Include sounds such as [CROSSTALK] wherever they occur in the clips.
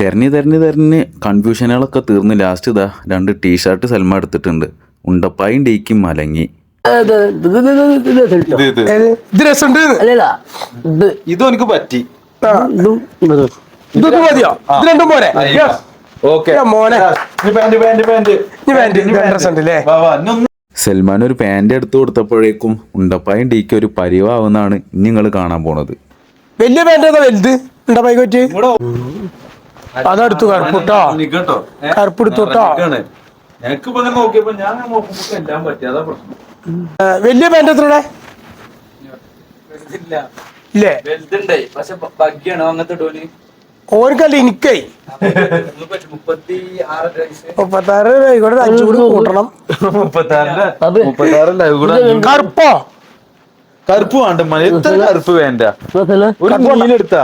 തെരഞ്ഞ് തെരഞ്ഞ് തെരഞ്ഞ് കൺഫ്യൂഷനുകളൊക്കെ തീർന്ന് ലാസ്റ്റ് ഇതാ രണ്ട് ടീഷർട്ട് സൽമ എടുത്തിട്ടുണ്ട്. ഉണ്ടപ്പായും ഡേക്കും മലങ്ങി ഇതും എനിക്ക് പറ്റി. സൽമാൻ ഒരു പാന്റ് എടുത്തു കൊടുത്തപ്പോഴേക്കും ഉണ്ടപ്പായും ഡീക്ക് ഒരു പരിവാവുന്നാണ് ഇനി നിങ്ങൾ കാണാൻ പോണത്. വലിയ പാന്റ് വലുത്? ഉണ്ടപ്പായിക്കോറ്റ് അതെടുത്തു കറുപ്പിട്ടോ? കറുപ്പെടുത്തുട്ടോ എനിക്കിപ്പോ നോക്കിയപ്പോ ഞാൻ എല്ലാം വലിയ പാന്റ് എത്രയുടെ? ഇല്ലേ. എനിക്കേ? മുപ്പത്താറ് ഇവിടെ അഞ്ചുകൂടി കൂട്ടണം. കറുപ്പോ? കറുപ്പ് വേണ്ട എത്ര കറുപ്പ് വേണ്ട. ഒരു എടുത്താ.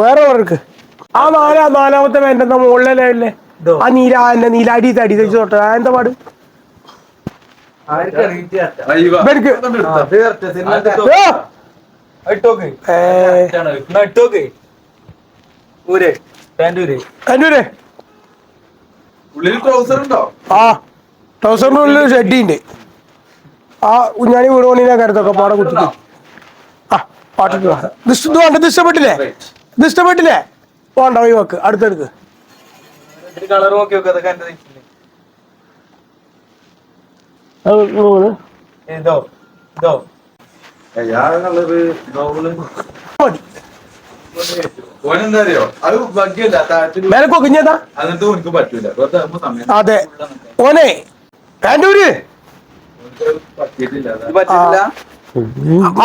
വേറെ ഓർക്ക് ആ നാലാ നാലാമത്തെ വേണ്ട മുകളിലല്ലേ ആ നീല എന്റെ നീല അടി തടി തടിച്ച് തൊട്ടത് ആ എന്താ പാട്? ആ ഉണ്ട്? ആ കുഞ്ഞാണി വീട് പണിയിലെ കരുത്തൊക്കെ പാടെ കുട്ടി ആ പാട്ടിട്ട് ഇത് ഇഷ്ടപ്പെട്ടില്ലേ ഇത് ഇഷ്ടപ്പെട്ടില്ലേ പോണ്ട ഒഴിവാക്ക്. അടുത്തെടുക്ക്. കളർ നോക്കി എന്റെ ഇതോ ഇതോ. അതെ ഓനെ കാൻഡൂര്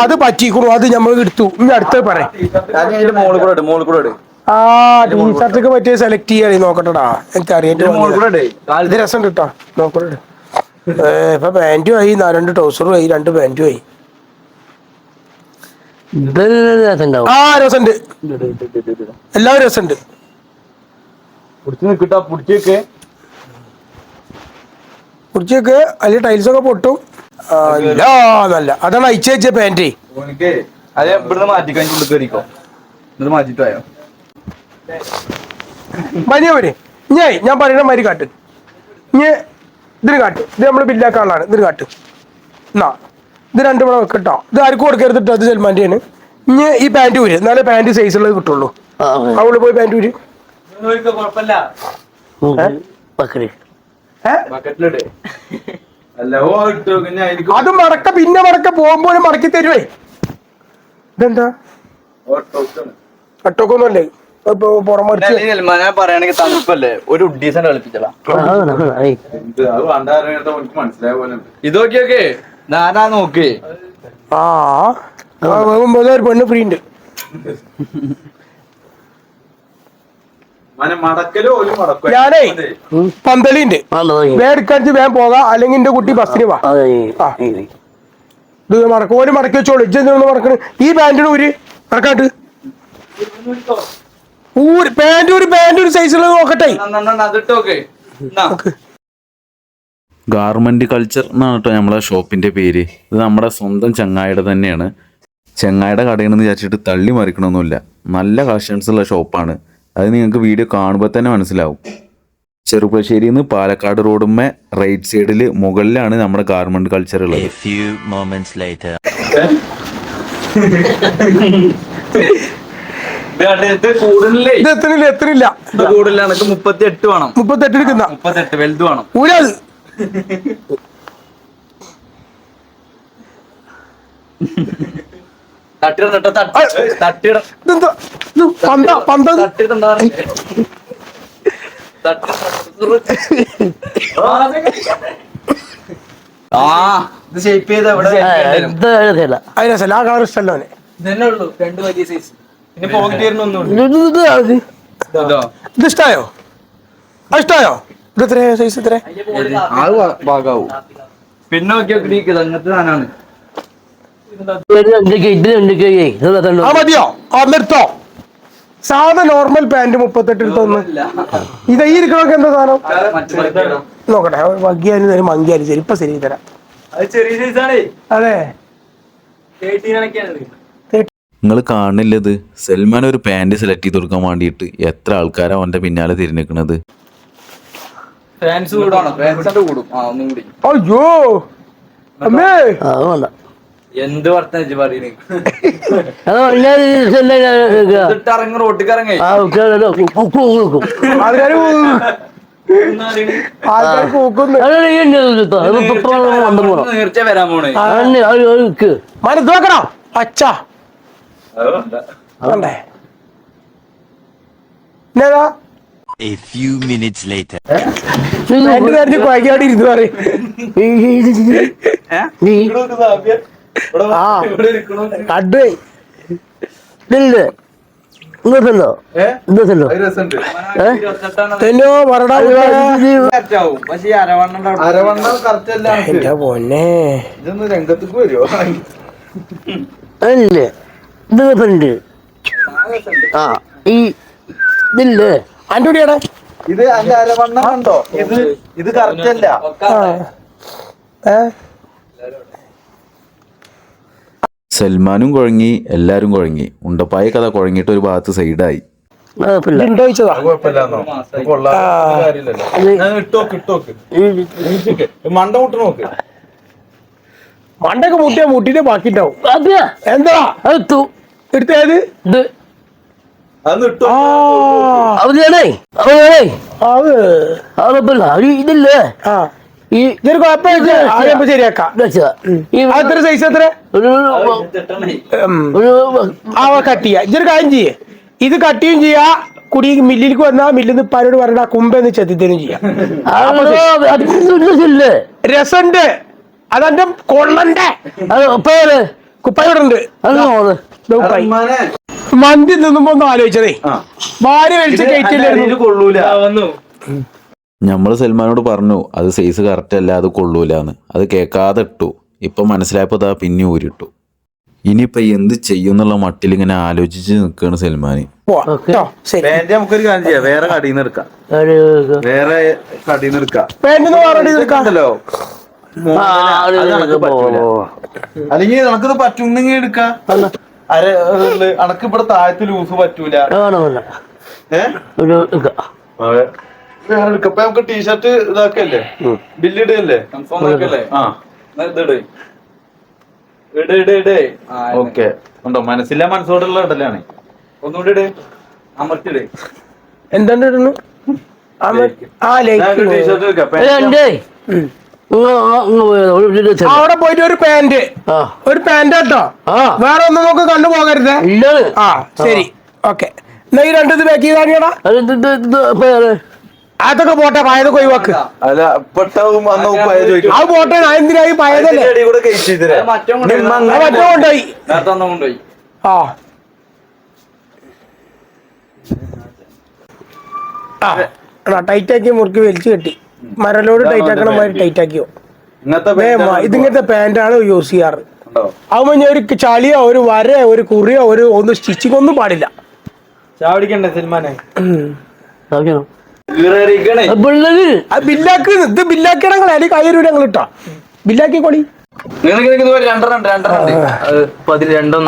അത് പറ്റിക്കുള്ളൂ അത്. നമ്മൾ എടുത്തു. ഇനി അടുത്ത പറയാം. മോളിൽ കൂടെ മോളിൽ കൂടെ ആ ടീം ഷർട്ടൊക്കെ പറ്റിയ സെലക്ട് ചെയ്യാൻ നോക്കട്ടടാ. എനിക്ക് അറിയാൻ ഇത് രസം കിട്ടാ നോക്കട്ടെ ഇപ്പൊ പാന്റും ആയി രണ്ട് ട്രൗസറും ആയി രണ്ട് പാന്റും ആയി. ആ ടൈൽസ് ഒക്കെ പൊട്ടും. നല്ല അതാണ് അയച്ചു വെച്ച പാന്റ് മാറ്റിക്കാൻ മാറ്റിട്ടോ പോയോ ഞേ ഞാൻ ഞാൻ പറയുന്ന മരി കാട്ട്. ഞേ ഇതിന് കാട്ട്. ഇത് നമ്മൾ ബില്ലാക്കാനുള്ളതാണ് ഇതിന് കാട്ട്. എന്നാ ഇത് രണ്ടും കൂടെ വെക്കട്ടോ ഇത് ആർക്കും കൊടുക്കരുത് കേട്ടോ അത് സൽമാന്റെയാണ് ഇനി ഈ പാന്റ് ഊര്. എന്നാലേ പാന്റ് സൈസ് ഉള്ളത് കിട്ടുള്ളൂ. അവൾ പോയി പാന്റ് ഊര്. അല്ല അത് മടക്ക പിന്നെ മടക്ക പോകുമ്പോഴും മടക്കി തരുവേ. ഇതെന്താ? ഒട്ടോക്കൊന്നും ട്രൗസർ ഞാൻ പറയുകയാണെങ്കിൽ തണുപ്പല്ലേ? ഒരു ഉഡീസൻ കളിപ്പിച്ചടാ മനസ്സിലായ പോലെ ആ ഒരു പെണ്ണ് ഫ്രീ ഉണ്ട്. ഞാനേ പന്തലിണ്ട്. വേടിക്കടിച്ച് വേഗം പോകാം. അല്ലെങ്കിൽ എന്റെ കുട്ടി ബസ്സിന് വാ. ഇത് ഒരു മടക്കി. വെച്ചോളൂ. ഇജ്ജെന്തിനൊന്ന് മടക്കണ്? ഈ പാന്റിന് ഒരു മറക്കാട്ട് ഊര് പാന്റ് ഒരു പാന്റ് ഒരു സൈസുള്ളത് നോക്കട്ടെ. അതിട്ടോക്കെ ഗാർമെന്റ് കൾച്ചർ എന്നാണ് കേട്ടോ നമ്മളെ ഷോപ്പിന്റെ പേര്. ഇത് നമ്മുടെ സ്വന്തം ചങ്ങായിയുടെ തന്നെയാണ്. ചങ്ങായിയുടെ കടയാണെന്ന് വിചാരിച്ചിട്ട് തള്ളി മറിക്കണമൊന്നുമില്ല നല്ല കളക്ഷൻസ് ഉള്ള ഷോപ്പാണ് അത് നിങ്ങൾക്ക് വീഡിയോ കാണുമ്പോൾ തന്നെ മനസ്സിലാവും. ചെറുപ്പശ്ശേരിയിൽ നിന്ന് പാലക്കാട് റോഡുമ്മേ റൈറ്റ് സൈഡിൽ മുകളിലാണ് നമ്മുടെ ഗാർമെന്റ് കൾച്ചർ ഉള്ളത്. A few moments later. [LAUGHS] [LAUGHS] ഇത് എത്രയില്ല എത്രയില്ല കൂടില്ല കൂടുതൽ മുപ്പത്തി എട്ട് വേണം. മുപ്പത്തെട്ട് എടുക്കുന്ന. മുപ്പത്തെട്ട് വലുത് വേണം. ഊരൽ തട്ടിട ആ ഇത് ഷേപ്പ് ചെയ്ത് എവിടെ അതിനെ ആ കളർ ഇഷ്ടമല്ലോ രണ്ടു വലിയ സൈസ് ഇതിഷ്ടായോ അഷ്ടായോ ഇഷ്ടായോ? ഇത് എത്ര സൈസ് എത്ര ഭാഗാവും പിന്നെ അങ്ങനത്തെ സാധനമാണ്. ആ സാധാ നോർമൽ പാന്റ് മുപ്പത്തെട്ട് എടുത്തൊന്ന് ഇത് ഈ ഇരിക്കണമൊക്കെ എന്താ സാധനം? നോക്കട്ടെ വഗ്ഗിയാലും തരും മങ്കിയാലും ശരി ഇപ്പൊ ശരി തരാം. അതെ നിങ്ങൾ കാണില്ലത്. സൽമാൻ ഒരു പാന്റ് സെലക്ട് ചെയ്ത് കൊടുക്കാൻ വേണ്ടിയിട്ട് എത്ര ആൾക്കാരാ അവന്റെ പിന്നാലെ തിരഞ്ഞെടുക്കുന്നത് അയ്യോ! എന്ത്? വർത്തനം പറയുന്നത് അത് ഞാൻ എന്നിട്ട് ഇറങ്ങി റോട്ടിക്ക് ഇറങ്ങി. ആ കൊടുക്കും ആൾക്കാര് ആൾക്കാർ വരാൻ പോണേ. അച്ഛ. വേണ്ടേ എന്നതാ A few minutes later. എന്റെ നേരത്തെ കുഴക്കാടി ഇരുന്ന് പറയും. നീ ആ. കടുവേ ഇതില്ലേ ഇങ്ങോട്ടുണ്ടോ ഇങ്ങോട്ടുണ്ടോ തെന്നോ? പറടാ എന്റെ പൊന്നെ. ഇതൊന്ന് രംഗത്തേക്ക് വരുമോ അല്ലേ ഇങ്ങോട്ടുണ്ട് ആ ഈ ഇതില്ലേ? അന്റെ ഇത് അതിന്റെ അരവണ്ണം കണ്ടോ? ഇത് ഇത് കറക്റ്റ് അല്ല. സൽമാനും കുഴങ്ങി എല്ലാരും കുഴങ്ങി. ഉണ്ടപ്പായ കഥ കുഴങ്ങിയിട്ട് ഒരു ഭാഗത്ത് സൈഡായി. കുഴപ്പമില്ല. ഉണ്ടോ ചോദിച്ചതാ കുഴപ്പമില്ലാന്നോ? കൊള്ളാം. ഞാൻ ഇട്ടോക്ക് ഇട്ടോക്ക്. ഈ- മണ്ട മുട്ട് നോക്ക്. മണ്ടൊക്കെ മുട്ടിയാ മുട്ടിട്ട് ബാക്കി ഉണ്ടാവും എന്താ? എടുത്തു എടുത്തേത് ഇത്. ഇതില്ലേ. ആ. ഈ ഇതൊരു കുഴപ്പമില്ല. ആരെയപ്പോ ശരിയാക്കാം. ഇതാ, ഈ ആ, എത്ര? സൈസ് എത്ര ഒരു ഉം. ഒരു ആ കട്ട് ചെയ്യാ. ഇതൊരു കാര്യം ചെയ്യേ. ഇത് കട്ട് ചെയ്യും ചെയ്യാ. കുടി മില്ലിലേക്ക് വന്നാ മില്ലിൽ നിന്ന് പറഞ്ഞാ പറയണ കുമ്പെന്ന് ചെത്തിത്തരും ചെയ്യാം. രസണ്ട്. അതെന്റെ കൊള്ളന്റെ. അത് പേര് കുപ്പായോടുണ്ട്. മന്തി നിന്നുമ്പോ ഒന്ന് ആലോചിച്ചതേ. ഭാര്യ കഴിച്ച കയറ്റില്ലായിരുന്നു കൊള്ളൂല. വന്നു. നമ്മൾ സൽമാനോട് പറഞ്ഞു അത് സൈസ് കറക്റ്റ് അല്ല അത് കൊള്ളൂലെന്ന്. അത് കേൾക്കാതെ ഇട്ടു. ഇപ്പം മനസ്സിലായപ്പോൾ അതാ പിന്നെ ഊരിട്ടു. ഇനിയിപ്പോൾ എന്ത് ചെയ്യും എന്നുള്ള മട്ടിൽ ഇങ്ങനെ ആലോചിച്ച് നിൽക്കുകയാണ് സൽമാൻ പാന്റ് നമുക്കൊരു കാര്യം ചെയ്യാം. വേറെ കടയിൽ നിന്ന് എടുക്കാം. വേറെ കടയിൽ നിന്ന് എടുക്കാം അല്ലെങ്കിൽ നമുക്കിത് പറ്റുന്നെങ്കിൽ എടുക്കാം. അര അനക്ക് ഇവിടെ താഴത്ത് ലൂസ് പറ്റൂല. ഇപ്പൊ നമുക്ക് ടീഷർട്ട് ഇതാക്കല്ലേ? ബില്ലിടല്ലേ കൺഫേം ആക്കല്ലേ? ആ. ഇട്. ഇട് ഇട് ഇട്. ഓക്കെ. ഉണ്ടോ? മനസ്സില്ല മനസ്സോടുള്ള ഇടലാണ്. ഒന്നുകൂടി ഇട്. അമർത്തിടേ. എന്താണ് ഇടുന്നു ആ, ആ ലൈക്ക് ടീഷർട്ട് എടുക്കാം. അവിടെ പോയിട്ട് ഒരു പാന്റ്. ഒരു പാന്റ് കേട്ടോ. ആ. വേറെ ഒന്നും നമുക്ക് കണ്ടു പോകരുത്. ഇല്ല ആ ശരി. ഓക്കെ. എന്നാ ഈ രണ്ട് പാക്ക് പേര് അതൊക്കെ പോട്ടെ പയതൊക്കെ ഒഴിവാക്ക്. അല്ല പെട്ടാവും അത് പോട്ടെ ഞാൻ എന്തിനായി പയതല്ലേ മറ്റോ കൊണ്ടുപോയി. ആ. ടൈറ്റാക്കി മുറുക്കി വലിച്ചു കെട്ടി. മരലോട് ടൈറ്റ് ആക്കണ മാതിരി ടൈറ്റ് ആക്കിയോ? ഇതിങ്ങനത്തെ പാന്റാണ് യൂസ് ചെയ്യാറ്? ആവുമ്പോ ഞാൻ ഒരു ചളിയോ ഒരു വരയോ ഒരു കുറിയോ ഒരു ഒന്ന് സ്റ്റിച്ചിങ് ഒന്നും പാടില്ല. ചാവടിക്കണ്ടേ ബില്ലാക്ക് ഇത് ഞങ്ങൾ ഇട്ടോ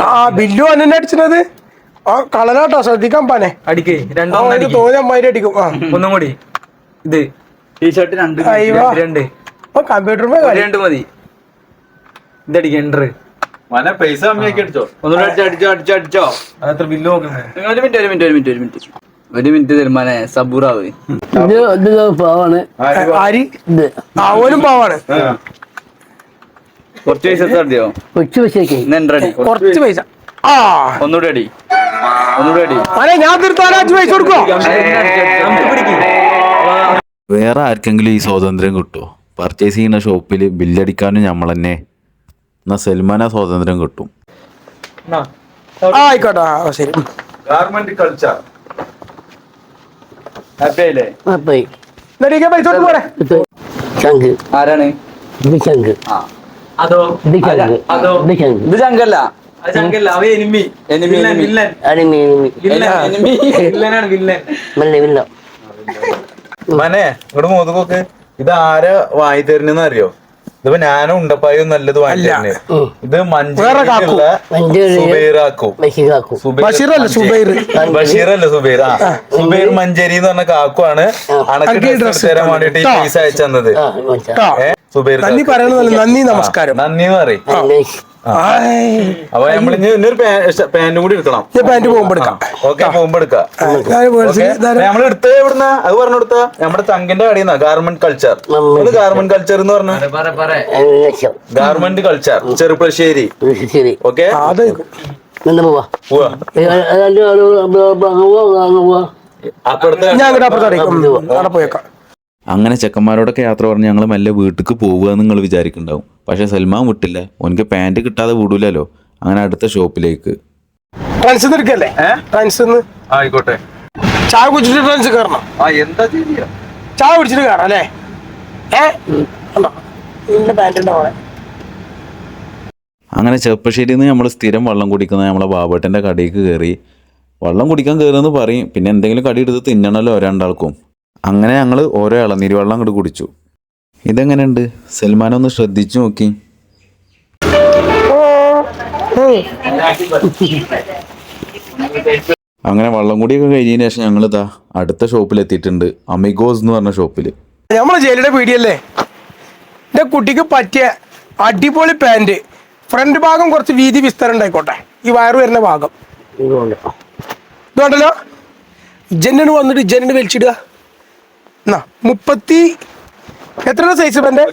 ആ. ബില്ലു അന്നെ അടിച്ചത്. ആ കളറാട്ടോ ശ്രദ്ധിക്കാൻ പാനെ. അടിക്കേ. രണ്ടോ തോന്നിയ അമ്മായി അടിക്കും. ഒന്നും കൂടി. ഇത്. ടീഷർട്ട് രണ്ട് അയ്യോ. രണ്ട്. കമ്പ്യൂട്ടർ രണ്ട് മതി. ഇതടിക്ക എൻട്രി മനെ പൈസ കമ്മിയാക്കി അടിച്ചോ? ഒന്നുകൂടെ അടിച്ചോ അടിച്ചോ അടിച്ചോ അടിച്ചോ. അതെത്ര ബില്ല് നോക്കുന്നത് ഒരു മിനിറ്റ് ഒരു മിനിറ്റ് ഒരു മിനിറ്റ് ഒരു മിനിറ്റ് ഒരു മിനിറ്റ് തരുമാനെ സബൂറാവ്. ഇത് ഇത് പാവാണ്. ആരി? ഇത്. ആ ഓനും പാവാണ്. കുറച്ച് പൈസ എത്ര അടിയോ കൊച്ചു ഇന്ന് എന്റർ അടി? കുറച്ച് പൈസ. ആ. ഒന്നുകൂടെ അടി. ഒന്നുകൂടെ അടി. അതെ ഞാൻ തീർത്താലും അഞ്ച് പൈസ കൊടുക്കോ. വേറെ ആർക്കെങ്കിലും ഈ സ്വാതന്ത്ര്യം കിട്ടുമോ പർച്ചേസ് ചെയ്യുന്ന ഷോപ്പിൽ ബില്ലടിക്കാനും നമ്മൾ തന്നെ. എന്നാൽ സൽമാന സ്വാതന്ത്ര്യം കിട്ടും. ആയിക്കോട്ടെ ശരി. ഗാർമെന്റ് കൾച്ചർ ആരാണ്? അതോ അതോ ഇത് ചങ്കല്ല. എനിമി എനിമി വില്ലൻ മനെ ഇവിടെ മോതുകൊക്കെ ഇത് ആരെ വായി തരുന്നെന്ന് അറിയോ? ഇതിപ്പോ ഞാനും ഉണ്ടപ്പായും നല്ലത് വാങ്ങി ഇത്. മഞ്ചേരിയിലുള്ള മഞ്ചേരി. സുബൈറാക്കും. ബഷീറല്ല സുബൈർ? ബഷീറല്ല സുബൈർ? ആ. സുബൈർ മഞ്ചേരി എന്ന് പറഞ്ഞ കാക്കുവാണ് ഈ തരാൻ വേണ്ടിട്ട് ഈ. പൈസ അയച്ചു തന്നത്. ഏ? സുബൈർ നന്ദി. പറയണതല്ല നന്ദി നമസ്കാരം. നന്ദി എന്ന് പറയും. അപ്പൊ നമ്മൾ ഇന്നൊരു ഒരു പാന്റും കൂടി എടുക്കണം. ഞാൻ പാന്റ് പോകുമ്പോ എടുക്കാം. ഓക്കെ പോകുമ്പോ എടുക്കാം? നമ്മൾ എടുത്ത എവിടുന്ന? അത് പറഞ്ഞു കൊടുത്ത. നമ്മുടെ തങ്കിന്റെ കടയിൽ നിന്നാ ഗാർമെന്റ് കൾച്ചർ ഗാർമെന്റ് കൾച്ചർ എന്ന് പറഞ്ഞ? പറ പറ ഗാർമെന്റ് കൾച്ചർ ചെറുപ്പശ്ശേരി ശരി ഓക്കെ? അത് അപ്പുറത്തെ ഞാൻ അവിടെ പോയേക്കാം. അങ്ങനെ ചെക്കന്മാരോടൊക്കെ യാത്ര പറഞ്ഞ് ഞങ്ങൾ മെല്ലെ വീട്ടിലേക്ക് പോവുക എന്ന് നിങ്ങൾ വിചാരിക്കുന്നുണ്ടാവും. പക്ഷേ സൽമാൻ വിട്ടില്ല. ഓനക്ക് പാന്റ് കിട്ടാതെ വിടൂലല്ലോ. അങ്ങനെ അടുത്ത ഷോപ്പിലേക്ക്. ട്രാൻസ് എടുക്കല്ലേ ട്രാൻസ് ആയിക്കോട്ടെ. ചായ കുടിച്ചിട്ട് ട്രാൻസ് കയറണം ആ എന്താ ചായ കുടിച്ചിട്ട് കയറാം അല്ലേ? അങ്ങനെ ചെറുപ്പശ്ശേരിയിൽ നിന്ന് നമ്മൾ സ്ഥിരം വെള്ളം കുടിക്കുന്ന നമ്മളെ ബാബേട്ടന്റെ കടയിലേക്ക് കയറി വെള്ളം കുടിക്കാൻ കയറുമെന്ന് പറയും. പിന്നെ എന്തെങ്കിലും കടി എടുത്ത് തിന്നണല്ലോ രണ്ടാൾക്കും. അങ്ങനെ ഞങ്ങൾ ഓരോ ഇളനീര് വെള്ളം അങ്ങോട്ട് കുടിച്ചു. ഇതെങ്ങനെയുണ്ട്? സൽമാൻ ഒന്ന് ശ്രദ്ധിച്ചു നോക്കി. അങ്ങനെ വള്ളം കൂടിയൊക്കെ കഴിഞ്ഞതിന് ശേഷം ഞങ്ങൾ ഇതാ അടുത്ത ഷോപ്പിൽ എത്തിയിട്ടുണ്ട് അമിഗോസ് എന്ന് പറഞ്ഞ ഷോപ്പിൽ നമ്മളെ ജയിലിന്റെ പീടിയല്ലേ? എന്റെ കുട്ടിക്ക് പറ്റിയ അടിപൊളി പാന്റ് ഫ്രണ്ട് ഭാഗം കുറച്ച് വീതി വിസ്തരം ഉണ്ടായിക്കോട്ടെ. ഈ വയറ് വരുന്ന ഭാഗം. ഇതുണ്ടല്ലോ ജനന് വന്നിട്ട് ജനന് വലിച്ചിടുക. എന്നാ മുപ്പത്തി എത്ര സൈസ് പാന്റ്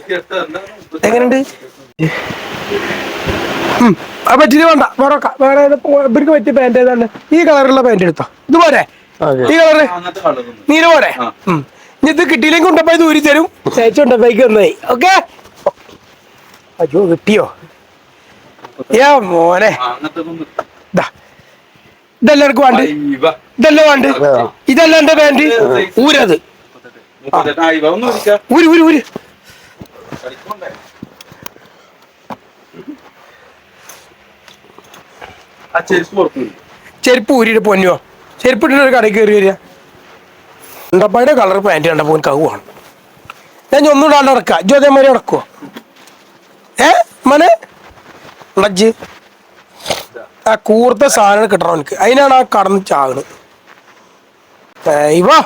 എങ്ങനെയുണ്ട്? അത് പറ്റിയിട്ട് വേണ്ട വേറെ വേറെ ഇവർക്ക് പറ്റിയ പാന്റ് ഏതാണ്? ഈ കളറുള്ള പാന്റ് എടുത്തോ. ഇത് പോരെ? ഈ കളറ് നീല പോരെ? ഇത് കിട്ടിയില്ലെങ്കിൽ ഉണ്ടപ്പായി ദൂരി തരും. ചേച്ചുണ്ടപ്പായിക്ക് വന്നായി ഓക്കെ? അയ്യോ കിട്ടിയോ? യാ മോനെ. ദാ ഇതെല്ലാം എനിക്ക് വേണ്ട. ഇതെല്ലാം വേണ്ട. ഇതെല്ലാം എന്റെ പാന്റ് ഊരത്. ഊര് ഊര് ഊര് ആ ചെരുപ്പ് ഊരിയിട്ട് പൊന്നോ ചെരുപ്പ് ഇട്ടിട്ട് ഒരു കടയിൽ കയറി വരിക. ഉണ്ടപ്പായുടെ കളർ പാന്റ് കണ്ടപ്പോൾ കവുവാണ് ഞാൻ ഒന്നുകൂടെ ഒന്നും ഇടാണ്ട് നടക്കുക. ജ്യോതിമാരി നടക്കുവോ? ഏ മനെ? ലജ്ജ് ആ കൂർത്ത സാധനം കിട്ടണം എനിക്ക് അതിനാണ് ആ കടന്ന് ചാകണ്. ഇവാ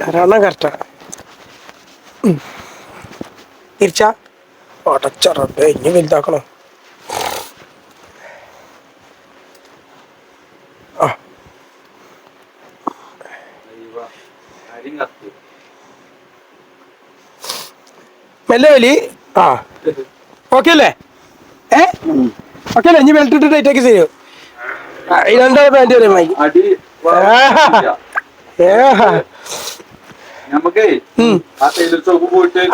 ധാരാളം കറക്റ്റാ തിരിച്ചാ ഒടച്ചറബേ ഇനി വലുതാക്കണോ. ആ. മെല്ലെ വലി. ആ. ഓക്കെ അല്ലേ? ഏ? ഓക്കെ അല്ലേ? ഇനി ബെൽറ്റ് ഇട്ട് ടൈറ്റ് ആക്കി തരുമോ രണ്ടാ പാന്റ് വരെ മൈ ഏഹാ. നമുക്കേ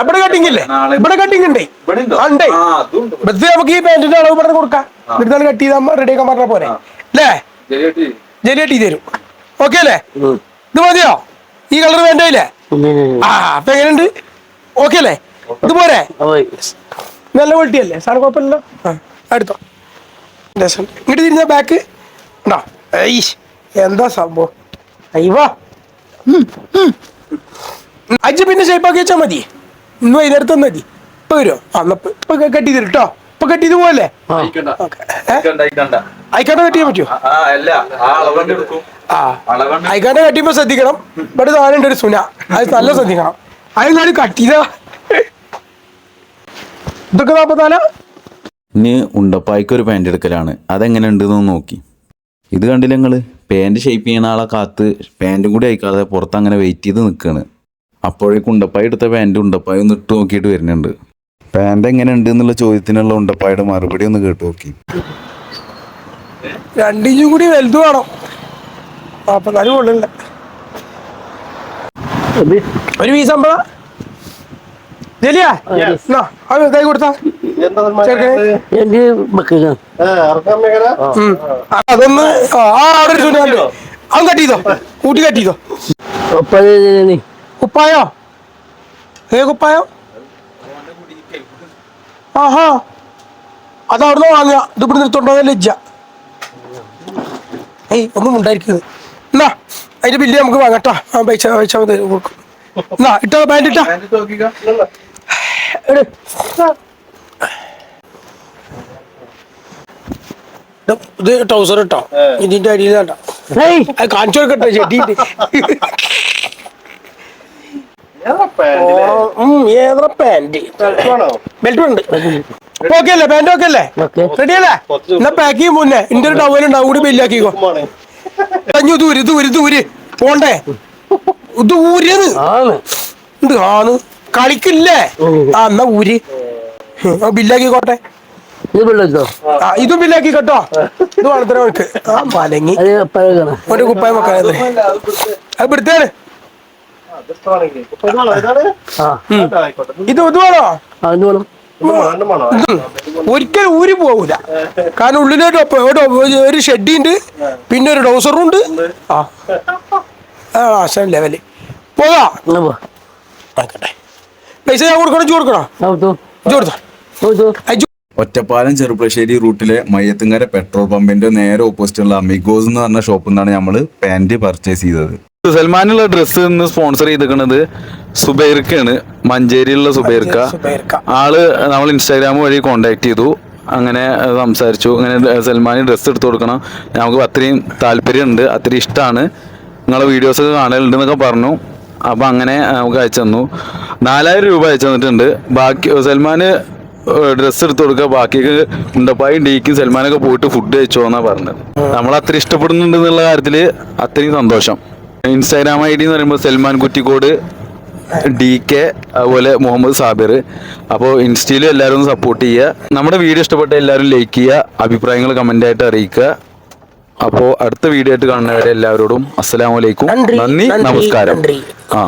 അവിടെ കട്ടിങ് ഇല്ലേ? ഇവിടെ കട്ടിങ് ഉണ്ട്. ഇവിടെ ഉണ്ടോ. ഇത് നമുക്ക് ഈ പാന്റിന്റെ അളവ് ഇവിടെ കൊടുക്കാം. ഇവിടുന്ന് കട്ട് ചെയ്താൽ റെഡി ആക്കാൻ പറഞ്ഞ പോരെ. അല്ലേ ശരിയായിട്ട് ജലി കട്ട് തരും. ഓക്കെ അല്ലേ ഇത് മതിയോ? ഈ കളർ വേണ്ടല്ലേ ആ അപ്പൊ എങ്ങനെയുണ്ട്? ഓക്കെ അല്ലേ ഇത് പോരെ? നല്ല ക്വാളിറ്റി അല്ലേ? സാറ് കുഴപ്പമില്ലല്ലോ? ആ അടുത്തോ. ഇങ്ങോട്ട് തിരിഞ്ഞ ബാക്ക് ഉണ്ടോ? എന്താ സംഭവം? അയ്യവാ അജ്ജ് പിന്നെ ഷേപ്പാക്കി വെച്ചാൽ മതി. ഇന്ന് വൈകുന്നേരത്ത് മതി. ഇപ്പൊ വരുമോ എന്നാ ഇപ്പൊ- കട്ട് ചെയ്ത് കേട്ടോ ഇപ്പൊ കട്ട് ചെയ്ത് പോവല്ലേ? അയക്കണ്ട ചെയ്യാൻ പറ്റുമോ ആ അല്ല. ആ അളവണ്ട് എടുക്കും. ആ. അളവണ്ട് അയക്കാണ്ട് കട്ട് ചെയ്യുമ്പോ ശ്രദ്ധിക്കണം. ഇവിടെ സാധനം ഉണ്ട് ഒരു സുന. അത് നല്ല ശ്രദ്ധിക്കണം. അതെന്നാലും കട്ട് ചെയ്താ? ഇതൊക്കെ നാപ്പത്താല ഇനി ഉണ്ടപ്പായ്ക്കൊരു പാന്റ് എടുക്കലാണ്. അതെങ്ങനെ ഉണ്ടെന്ന് നോക്കി. ഇത് കണ്ടില്ല നിങ്ങൾ പാന്റ് ഷേപ്പ് ചെയ്യുന്ന ആളെ കാത്ത് പാന്റും കൂടി അയക്കാതെ പുറത്ത് അങ്ങനെ വെയിറ്റ് ചെയ്ത് നിൽക്കുകയാണ് അപ്പോഴേക്കും ഉണ്ടപ്പായി എടുത്ത പാന്റ് ഉണ്ടപ്പായി ഒന്ന് ഇട്ട് നോക്കിയിട്ട് വരുന്നുണ്ട്. പാന്റ് എങ്ങനെ ഉണ്ട് എന്നുള്ള ചോദ്യത്തിനുള്ള ഉണ്ടപ്പായുടെ മറുപടി ഒന്ന് കേട്ടു നോക്കി. രണ്ടിഞ്ചും കൂടി വലുത് വേണം. കൊള്ളില്ല. ഒരു വീ അമ്പത? ജലിയാ കൈ കൊടുത്താ. എന്റെ മക്കൾ അതൊന്ന് ആ ആ, അവിടെ ഒരു സുനാണ്ട് അവൻ കട്ട് ചെയ്തോ? കൂട്ടി കട്ട് ചെയ്തോ? ഒപ്പം കുപ്പായോ ഏ കുപ്പായോ ആഹാ. അത് അവിടുന്ന് വാങ്ങുക. ഇത് ഇവിടെ നിർത്തോണ്ടോ ലജ്ജ. ഏയ് ഒന്നും ഉണ്ടായിരിക്കുന്നത് എന്നാ അതിന്റെ ബില്ല് നമുക്ക് വാങ്ങട്ടോ ആ പൈസ പൈസ കൊടുക്കും. എന്നാ ഇട്ടോ പാന്റ് ഇട്ടാ പാന്റ് നോക്കിക്ക ഇത് ട്രൗസർ ഇട്ടോ. ഇതിന്റെ അടിയിൽ കാണിച്ചു കൊടുക്കട്ടെ ചെട്ടിയിട്ട് ഏതാ പാന്റ് ബെൽറ്റ് ഉണ്ട് ഓക്കെ അല്ലേ? പാന്റ് ഓക്കെ അല്ലേ? റെഡി അല്ലേ? എന്നാ പാക്ക് ചെയ്യും മുന്നേ. ഇന്റെ ഒരു ടവൽ ഉണ്ടാവും കൂടി ബെല്ലാക്കിക്കോ അഞ്ഞു ദൂര് ദൂര് ദൂര് പോണ്ടേ? ദൂരെന്ന് ആണ്. ഇത് കളിക്കില്ലേ? ആ എന്നാ ഊര്. ബില്ലാക്കിക്കോട്ടെ ഇത് ബില്ലാക്കി കേട്ടോ. ഇത് വളർത്തണ അവർക്ക്. ആ മലങ്ങി ഒരു കുപ്പായ മക്കളെ അത് പിടുത്തേണ്. ആ ഇത് ഇത് വേണോ? ഒരിക്കലും ഊരി പോകൂല കാരണം ഉള്ളിലോട്ട് ഒപ്പ- ഒരു ഷെഡി ഉണ്ട്. ഷെഡിണ്ട് പിന്നെ ഒരു ഡോസറും ഉണ്ട്. ആ. ആശാൻ ലെവൽ പോകാ പൈസ ഞാൻ കൊടുക്കണം? ചോദിക്കണോ കൊടുക്കണോ? നോക്കൂ ഒറ്റപ്പാലം ചെറുപ്പശ്ശേരി റൂട്ടിലെ മയ്യത്തുങ്കര പെട്രോൾ പമ്പിന്റെ നേരെ ഓപ്പോസിറ്റുള്ള അമിഗോസ് എന്ന് പറഞ്ഞ ഷോപ്പിൽ നിന്നാണ് നമ്മൾ പാന്റ് പർച്ചേസ് ചെയ്തത്. സൽമാനുള്ള ഡ്രസ്സ് ഇന്ന് സ്പോൺസർ ചെയ്തിരിക്കുന്നത് സുബൈർക്കാണ്. മഞ്ചേരിയിലുള്ള സുബൈർക്ക. ആൾ നമ്മൾ ഇൻസ്റ്റാഗ്രാം വഴി കോണ്ടാക്ട് ചെയ്തു. അങ്ങനെ സംസാരിച്ചു. അങ്ങനെ സൽമാന് ഡ്രസ്സ് എടുത്തു കൊടുക്കണം. നമുക്ക് അത്രയും താല്പര്യമുണ്ട്. അത്രയും ഇഷ്ടമാണ് നിങ്ങളെ വീഡിയോസ് ഒക്കെ കാണലുണ്ട് എന്നൊക്കെ പറഞ്ഞു. അപ്പം അങ്ങനെ നമുക്ക് അയച്ചു തന്നു. നാലായിരം രൂപ അയച്ചു തന്നിട്ടുണ്ട്. ബാക്കി സൽമാന് ഡ്രസ്സ് എടുത്ത് കൊടുക്കുക ബാക്കിയൊക്കെ ഉണ്ടപ്പായും ഡീക്കും സൽമാനൊക്കെ പോയിട്ട് ഫുഡ് കഴിച്ചോ എന്നാ പറഞ്ഞത്. നമ്മൾ അത്ര ഇഷ്ടപ്പെടുന്നുണ്ട് എന്നുള്ള കാര്യത്തിൽ അത്രയും സന്തോഷം. ഇൻസ്റ്റാഗ്രാം ഐ ഡി എന്ന് പറയുമ്പോൾ സൽമാൻ കുറ്റിക്കോട് ഡി കെ അതുപോലെ മുഹമ്മദ് സാബിർ. അപ്പോൾ ഇൻസ്റ്റയിലും എല്ലാവരും ഒന്ന് സപ്പോർട്ട് ചെയ്യുക. നമ്മുടെ വീഡിയോ ഇഷ്ടപ്പെട്ട എല്ലാവരും ലൈക്ക് ചെയ്യുക അഭിപ്രായങ്ങൾ കമന്റ് ആയിട്ട് അറിയിക്കുക. അപ്പോൾ അടുത്ത വീഡിയോ ആയിട്ട് കാണുന്നവരെ എല്ലാവരോടും അസ്സലാമലൈക്കും നന്ദി, നമസ്കാരം. ആ.